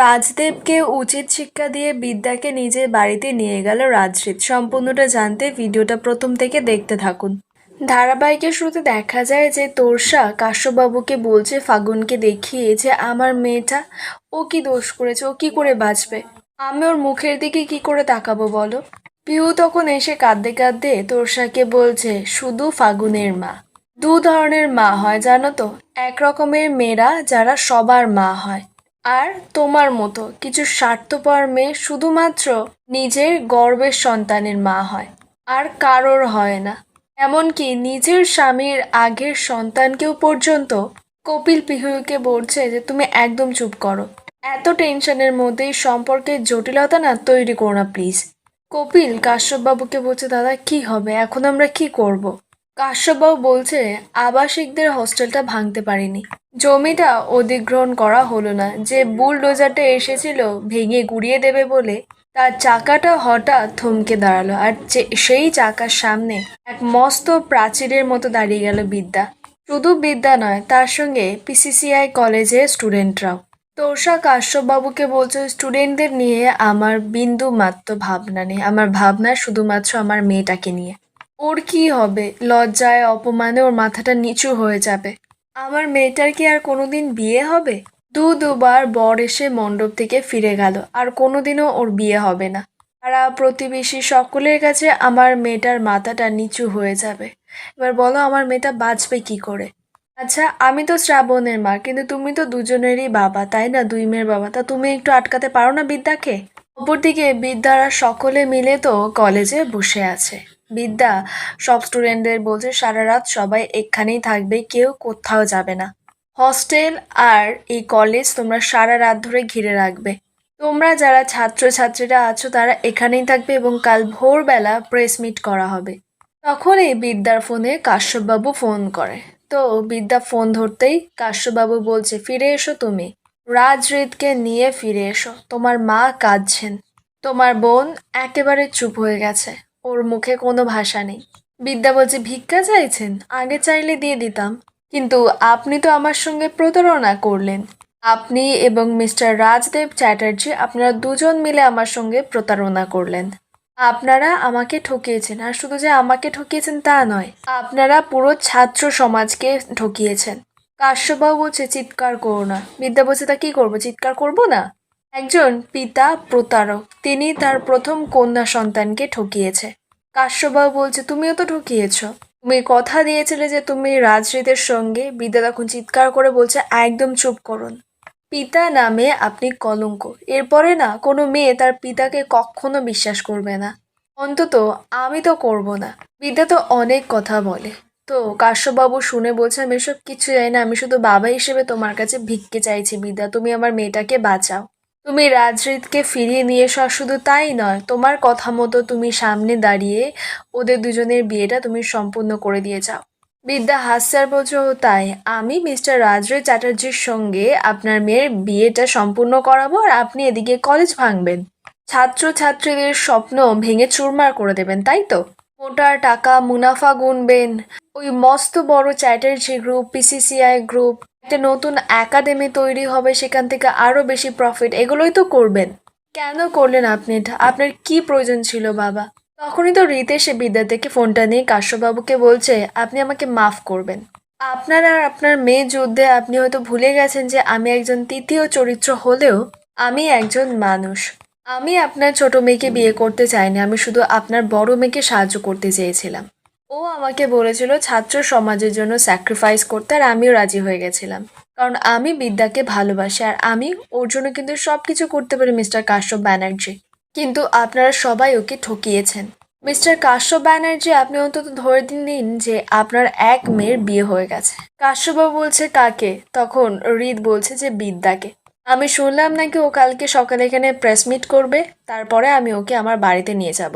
রাজদেবকে উচিত শিক্ষা দিয়ে বিদ্যাকে নিজের বাড়িতে নিয়ে গেল রাজরিত সম্পূর্ণটা জানতে ভিডিওটা প্রথম থেকে দেখতে থাকুন। ধারাবাহিকের শুরুতে দেখা যায় যে তোরসা কাশ্যপবাবুকে বলছে, ফাগুনকে দেখিয়ে যে আমার মেয়েটা ও কি দোষ করেছে, ও কি করে বাঁচবে? আমি ওর মুখের দিকে কি করে তাকাবো বলো? পিউ তখন এসে কাঁদতে কাঁদতে তোরসাকে বলছে, শুধু ফাগুনের মা। দু ধরনের মা হয়, জানো তো? এক রকমের মেয়েরা যারা সবার মা হয়। আর তোমার মতো কিছু স্বার্থপর মেয়ে শুধুমাত্র নিজের গর্বের সন্তানের মা হয়। আর কারোর হয় না। এমনকি নিজের স্বামীর আগের সন্তানকেও পর্যন্ত কপিল পিহুকে বলছে যে, তুমি একদম চুপ করো। এত টেনশনের মধ্যেই সম্পর্কের জটিলতা না তৈরি করো না, প্লিজ। কপিল কাশ্যপবাবুকে বলছে, দাদা, কি হবে? এখন আমরা কি করব। কাশ্যপবাবু বলছে, আবাসিকদের হোস্টেলটা ভাঙতে পারিনি। জমিটা অধিগ্রহণ করা হলো না। যে বুলডোজারটা এসেছিল ভেঙে গুড়িয়ে দেবে বলে, তার চাকাটা হঠাৎ থমকে দাঁড়াল আর সেই চাকার সামনে এক মস্ত প্রাচীরের মতো দাঁড়িয়ে গেল বিদ্যা। শুধু বিদ্যা নয়, তার সঙ্গে পিসিসিআই কলেজের স্টুডেন্টরাও। তোষা কাশ্যপবাবুকে বলছে, স্টুডেন্টদের নিয়ে আমার বিন্দু মাত্র ভাবনা নেই। আমার ভাবনা শুধুমাত্র আমার মেয়েটাকে নিয়ে। ওর কি হবে? লজ্জায়, অপমানে ওর মাথাটা নিচু হয়ে যাবে। আমার মেয়েটার কি আর কোনোদিন বিয়ে হবে? দু দুবার বর এসে মণ্ডপ থেকে ফিরে গেল, আর কোনোদিনও ওর বিয়ে হবে না। তারা প্রতিবেশী সকলের কাছে আমার মেয়েটার মাথাটা নিচু হয়ে যাবে। এবার বলো, আমার মেয়েটা বাঁচবে কি করে? আচ্ছা আমি তো শ্রাবণের মা, কিন্তু তুমি তো দুজনেরই বাবা, তাই না? দুই মেয়ের বাবা। তা তুমি একটু আটকাতে পারো না বিদ্যাকে? অপরদিকে বিদ্যারা সকলে মিলে তো কলেজে বসে আছে। বিদ্যা, সব স্টুডেন্টদের বলছে সারা রাত সবাই এখানেই থাকবে, কেউ কোথাও যাবে না। হস্টেল আর এই কলেজ তোমরা সারা রাত ধরে ঘিরে রাখবে। তোমরা যারা ছাত্রছাত্রীরা আছো তারা এখানেই থাকবে এবং কাল ভোরবেলা প্রেস মিট করা হবে। তখনই বিদ্যার ফোনে কাশ্যপবাবু ফোন করে। তো বিদ্যা ফোন ধরতেই কাশ্যপবাবু বলছে, ফিরে এসো তুমি। রাজরিতকে নিয়ে ফিরে এসো। তোমার মা কাঁদছেন। তোমার বোন একেবারে চুপ হয়ে গেছে। ওর মুখে কোনো ভাষা নেই। বিদ্যা বলছে, ভিক্ষা চাইছেন? আগে চাইলে দিয়ে দিতাম। কিন্তু আপনি তো আমার সঙ্গে প্রতারণা করলেন। আপনি এবং মিস্টার রাজদেব চ্যাটার্জি আপনারা দুজন মিলে আমার সঙ্গে প্রতারণা করলেন। আপনারা আমাকে ঠকিয়েছেন, আর শুধু যে আমাকে ঠকিয়েছেন তা নয়, আপনারা পুরো ছাত্র সমাজকে ঠকিয়েছেন। কাশ্যপবাবু বলছে, চিৎকার করো না। বিদ্যা বলছে, তা কি করব? চিৎকার করব না? একজন পিতা প্রতারক। তিনি তার প্রথম কন্যা সন্তানকে ঠকিয়েছে। কাশ্যপবাবু বলছে, তুমিও তো ঠকিয়েছ। তুমি কথা দিয়েছিলে যে তুমি রাজরিতের সঙ্গে বিদ্যা তখন চিৎকার করে বলছে, একদম চুপ করুন। পিতা নামে আপনি কলঙ্ক। এরপরে না, কোনো মেয়ে তার পিতাকে কখনো বিশ্বাস করবে না। অন্তত আমি তো করব না। বিদ্যা তো অনেক কথা বলে। তো কাশ্যপবাবু শুনে বলছে, আমি এসব কিছু জানি না। আমি শুধু বাবা হিসেবে তোমার কাছে ভিক্ষে চাইছি বিদ্যা। তুমি আমার মেয়েটাকে বাঁচাও। তুমি রাজরিতকে ফিরিয়ে নিয়ে এসো শুধু তাই নয়, তোমার কথা মতো তুমি সামনে দাঁড়িয়ে ওদের দুজনের বিয়েটা তুমি সম্পূর্ণ করে দিয়ে যাও। বিদ্যা হাস্যার বলছে তাই, আমি মিস্টার রাজরিত চ্যাটার্জির সঙ্গে আপনার মেয়ের বিয়েটা সম্পূর্ণ করাবো, আর আপনি এদিকে কলেজ ভাঙবেন। ছাত্রছাত্রীদের স্বপ্ন ভেঙে চুরমার করে দেবেন, তাই তো? মোটা টাকা মুনাফা গুনবেন। ওই মস্ত বড় চ্যাটার্জি গ্রুপ পিসিসিআই গ্রুপ একটা নতুন একাডেমি তৈরি হবে, সেখান থেকে আরও বেশি প্রফিট এগুলোই তো করবেন। কেন করলেন আপনি এটা? আপনার কি প্রয়োজন ছিল, বাবা? তখনই তো রীত এসে বিদ্যা থেকে ফোনটা নিয়ে কাশ্যপবাবুকে বলছে, আপনি আমাকে মাফ করবেন। আপনার আর আপনার মেয়ে যুদ্ধে আপনি হয়তো ভুলে গেছেন যে আমি একজন তৃতীয় চরিত্র হলেও আমি একজন মানুষ। আমি আপনার ছোট মেয়েকে বিয়ে করতে চাইনি, আমি শুধু আপনার বড় মেয়েকে সাহায্য করতে চেয়েছিলাম। ও আমাকে বলেছিল ছাত্র সমাজের জন্য স্যাক্রিফাইস করতে, আর আমিও রাজি হয়ে গেছিলাম। কারণ আমি বিদ্যাকে ভালোবাসি, আর আমি ওর জন্য কিন্তু সব কিছু করতে পারি মিস্টার কাশ্যপ ব্যানার্জি। কিন্তু আপনারা সবাই ওকে ঠকিয়েছেন। মিস্টার কাশ্যপ ব্যানার্জি, আপনি অন্তত ধরে দিন নিন যে আপনার এক মেয়ের বিয়ে হয়ে গেছে। কাশ্যপবাবু বলছে, কাকে? তখন রিদ বলছে যে বিদ্যাকে। আমি শুনলাম নাকি ও কালকে সকালে এখানে প্রেস মিট করবে, তারপরে আমি ওকে আমার বাড়িতে নিয়ে যাব।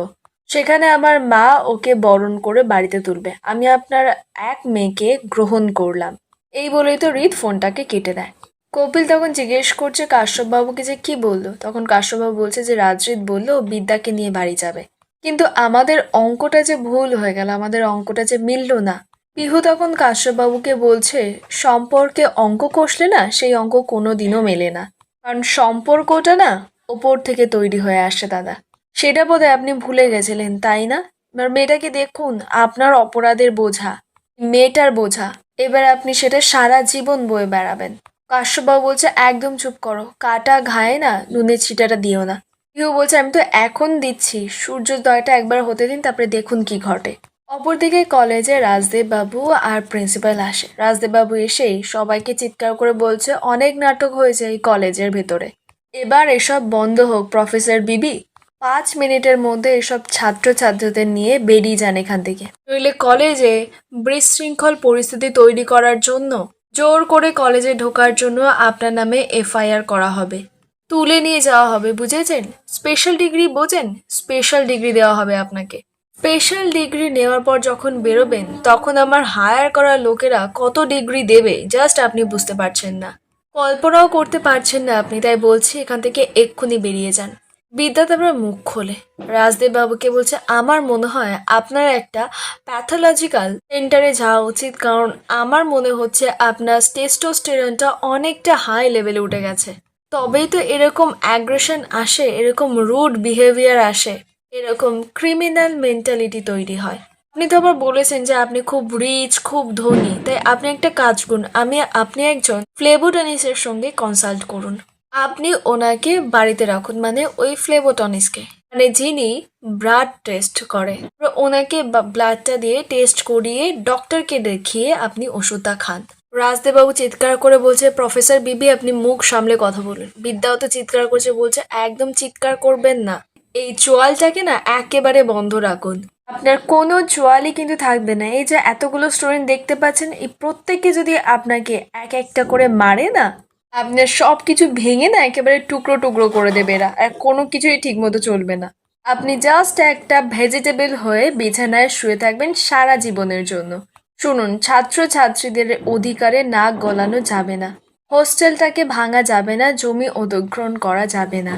সেখানে আমার মা ওকে বরণ করে বাড়িতে তুলবে। আমি আপনার এক মেয়েকে গ্রহণ করলাম। এই বলেই তো রিত ফোনটাকে কেটে দেয়। কপিল তখন জিজ্ঞেস করছে, কাশ্যপবাবুকে যে কি বলল? তখন কাশ্যপবাবু বলছে যে, রাজরিত বলল বিদ্যাকে নিয়ে বাড়ি যাবে। কিন্তু আমাদের অঙ্কটা যে ভুল হয়ে গেল, আমাদের অঙ্কটা যে মিলল না। পিহু তখন কাশ্যপবাবুকে বলছে, সম্পর্কে অঙ্ক কষলে না, সেই অঙ্ক কোনো দিনও মেলে না। কারণ সম্পর্কটা না, ওপর থেকে তৈরি হয়ে আসে, দাদা। সেটা বোধহয় আপনি ভুলে গেছিলেন, তাই না? এবার মেয়েটাকে দেখুন, আপনার অপরাধের বোঝা, মেয়েটার বোঝা। এবার আপনি সেটা সারা জীবন বয়ে বেড়াবেন। কাশ্যপবাবু বলছে, একদম চুপ করো। কাটা ঘায়ে না, নুনের ছিটাটা দিও না। কেউ বলছে, আমি তো এখন দিচ্ছি। সূর্যোদয়টা একবার হতে দিন, তারপরে দেখুন কি ঘটে। অপরদিকে কলেজে রাজদেব বাবু আর প্রিন্সিপাল আসে। রাজদেব বাবু এসেই সবাইকে চিৎকার করে বলছে, অনেক নাটক হয়েছে এই কলেজের ভেতরে। এবার এসব বন্ধ হোক, প্রফেসর বিবি। পাঁচ মিনিটের মধ্যে এসব ছাত্রছাত্রীদের নিয়ে বেরিয়ে যান এখান থেকে। নইলে কলেজে বিশৃঙ্খল পরিস্থিতি তৈরি করার জন্য জোর করে কলেজে ঢোকার জন্য আপনার নামে এফআইআর করা হবে। তুলে নিয়ে যাওয়া হবে, বুঝেছেন? স্পেশাল ডিগ্রি বোঝেন? স্পেশাল ডিগ্রি দেওয়া হবে আপনাকে। স্পেশাল ডিগ্রি নেওয়ার পর যখন বেরোবেন, তখন আমার হায়ার করা লোকেরা কত ডিগ্রি দেবে জাস্ট আপনি বুঝতে পারছেন না। কল্পনাও করতে পারছেন না আপনি, তাই বলছি এখান থেকে এক্ষুনি বেরিয়ে যান। বিদ্যা তারপর মুখ খোলে। রাজদেব বাবুকে বলছে, আমার মনে হয় আপনার একটা প্যাথোলজিক্যাল সেন্টারে যাওয়া উচিত, কারণ আমার মনে হচ্ছে আপনার টেস্টোস্টেরনটা অনেকটা হাই লেভেলে উঠে গেছে। তবেই তো এরকম অ্যাগ্রেশন আসে, এরকম রুড বিহেভিয়ার আসে, এরকম ক্রিমিনাল মেন্টালিটি তৈরি হয়। আপনি তো আবার বলেছেন যে আপনি খুব রিচ খুব ধনী, তাই আপনি একটা কাজ করুন, আমি, আপনি একজন ফ্লেবোটনিসের সঙ্গে কনসাল্ট করুন। আপনি ওনাকে বাড়িতে রাখুন মানে ওই ফ্লেবোটনিসকে মানে যিনি ব্লাড টেস্ট করে। ওনাকে ব্লাডটা দিয়ে টেস্ট করিয়ে ডক্টরকে দেখিয়ে আপনি ওষুধটা খান। রাজদেববাবু চিৎকার করে বলছে, প্রফেসর বিবি, আপনি মুখ সামলে কথা বলুন। বিদ্যাও তো চিৎকার করছে, বলছে, একদম চিৎকার করবেন না। এই চোয়ালটাকে না একেবারে বন্ধ রাখুন। আপনার কোনো চোয়ালই কিন্তু থাকবে না। এই যে এতগুলো স্টুডেন্ট দেখতে পাচ্ছেন, এই প্রত্যেকে যদি আপনাকে এক একটা করে মারে না আপনার সব কিছু ভেঙে না একেবারে টুকরো টুকরো করে দেবে এরা। আর কোনো কিছুই ঠিক মতো চলবে না। আপনি জাস্ট একটা ভেজিটেবল হয়ে বিছানায় শুয়ে থাকবেন সারা জীবনের জন্য। শুনুন ছাত্র ছাত্রীদের অধিকারে নাক গলানো যাবে না। হোস্টেলটাকে ভাঙা যাবে না, জমি অধিগ্রহণ করা যাবে না।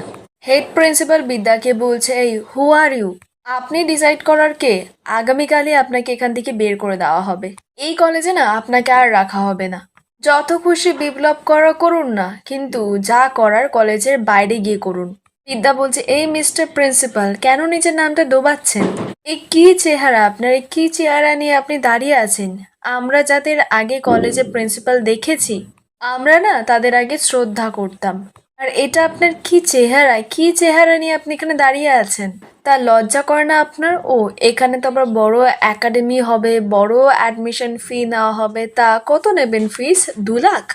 হেড প্রিন্সিপাল বিদ্যাকে বলছে, এই হু আর ইউ আপনি ডিসাইড করার কে? আগামীকালই আপনাকে এখান থেকে বের করে দেওয়া হবে। এই কলেজে না আপনাকে আর রাখা হবে না। যত খুশি বিপ্লব করা করুন না, কিন্তু যা করার কলেজের বাইরে গিয়ে করুন। বিদ্যা বলছে, এই মিস্টার প্রিন্সিপাল, কেন নিজের নামটা ডোবাচ্ছেন? এই কি চেহারা, আপনার এই কি চেহারা নিয়ে আপনি দাঁড়িয়ে আছেন? আমরা যাদের আগে কলেজে প্রিন্সিপাল দেখেছি, আমরা না তাদের আগে শ্রদ্ধা করতাম। আর এটা আপনার কি চেহারা কি চেহারা নিয়ে আপনি এখানে দাঁড়িয়ে আছেন? তা লজ্জা করে না আপনার? ও, এখানে তো আবার বড় একাডেমি হবে, বড় অ্যাডমিশন ফি নেওয়া হবে। তা কত নেবেন ফিস দু লাখ?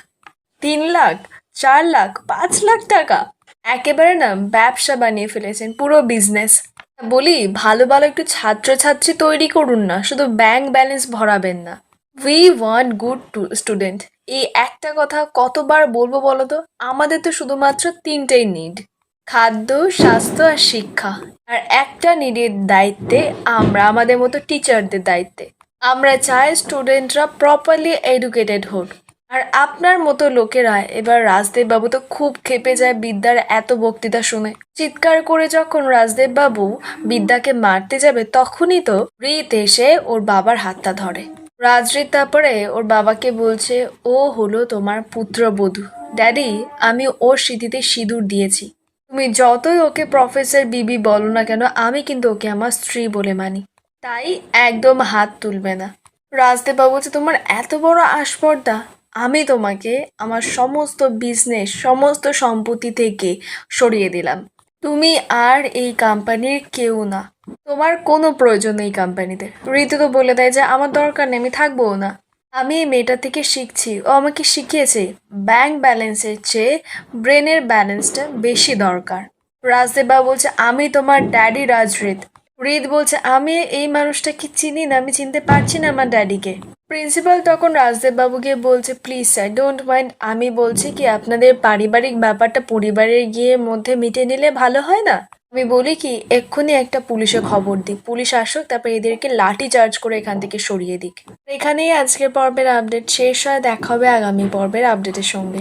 তিন লাখ? চার লাখ? পাঁচ লাখ টাকা? একেবারে না, ব্যবসা বানিয়ে ফেলেছেন পুরো বিজনেস বলি, ভালো ভালো একটু ছাত্রছাত্রী তৈরি করুন না, শুধু ব্যাংক ব্যালেন্স ভরাবেন না। উই ওয়ান্ট গুড স্টুডেন্ট এই একটা কথা কতবার বলব বলো তো আমাদের তো শুধুমাত্র তিনটেই নিড খাদ্য, স্বাস্থ্য আর শিক্ষা। আর একটা নিডের দায়িত্বে আমরা, আমাদের মতো টিচারদের দায়িত্বে। আমরা চাই স্টুডেন্টরা প্রপারলি এডুকেটেড হোক। আর আপনার মতো লোকেরা, এবার রাজদেব বাবু তো খুব খেপে যায় বিদ্যার এত বক্তৃতা শুনে। চিৎকার করে যখন রাজদেব বাবু বিদ্যাকে মারতে যাবে, তখনই তো রীত এসে ওর বাবার হাতটা ধরে। রাজরিত তারপরে ওর বাবাকে বলছে, ও হলো তোমার পুত্রবধূ। ড্যাডি আমি ওর স্মৃতিতে সিঁদুর দিয়েছি। তুমি যতই ওকে প্রফেসর বিবি বলো না কেন, আমি কিন্তু ওকে আমার স্ত্রী বলে মানি। তাই একদম হাত তুলবে না। রাজদেব বলছে, তোমার এত বড় আসপর্দা আমি তোমাকে আমার সমস্ত বিজনেস সমস্ত সম্পত্তি থেকে সরিয়ে দিলাম। তুমি আর এই কোম্পানির কেউ না। তোমার কোনো প্রয়োজন নেই কোম্পানিতে। ঋতু তো বলে দেয় যে, আমার দরকার নেই, আমি থাকব না। আমি এই মেয়েটা থেকে শিখছি। ও আমাকে শিখিয়েছে ব্যাংক ব্যালেন্সের চেয়ে ব্রেনের ব্যালেন্সটা বেশি দরকার। রাজদেব বলছে, আমি তোমার ড্যাডি রাজরিত। রিত বলছে, আমি এই মানুষটাকে চিনি না, আমি চিনতে পারছি না আমার ড্যাডিকে প্রিন্সিপাল তখন রাজদেব বাবুকে বলছে প্লিজ স্যার ডোন্ট মাইন্ড আমি বলছি কি, আপনাদের পারিবারিক ব্যাপারটা পরিবারের গিয়ে মধ্যে মিটে নিলে ভালো হয় না? আমি বলি কি, এক্ষুনি একটা পুলিশে খবর দিই। পুলিশ আসুক, তারপর এদেরকে লাঠি চার্জ করে এখান থেকে সরিয়ে দিক। এখানেই আজকের পর্বের আপডেট শেষ হয়, দেখা হবে আগামী পর্বের আপডেটের সঙ্গে।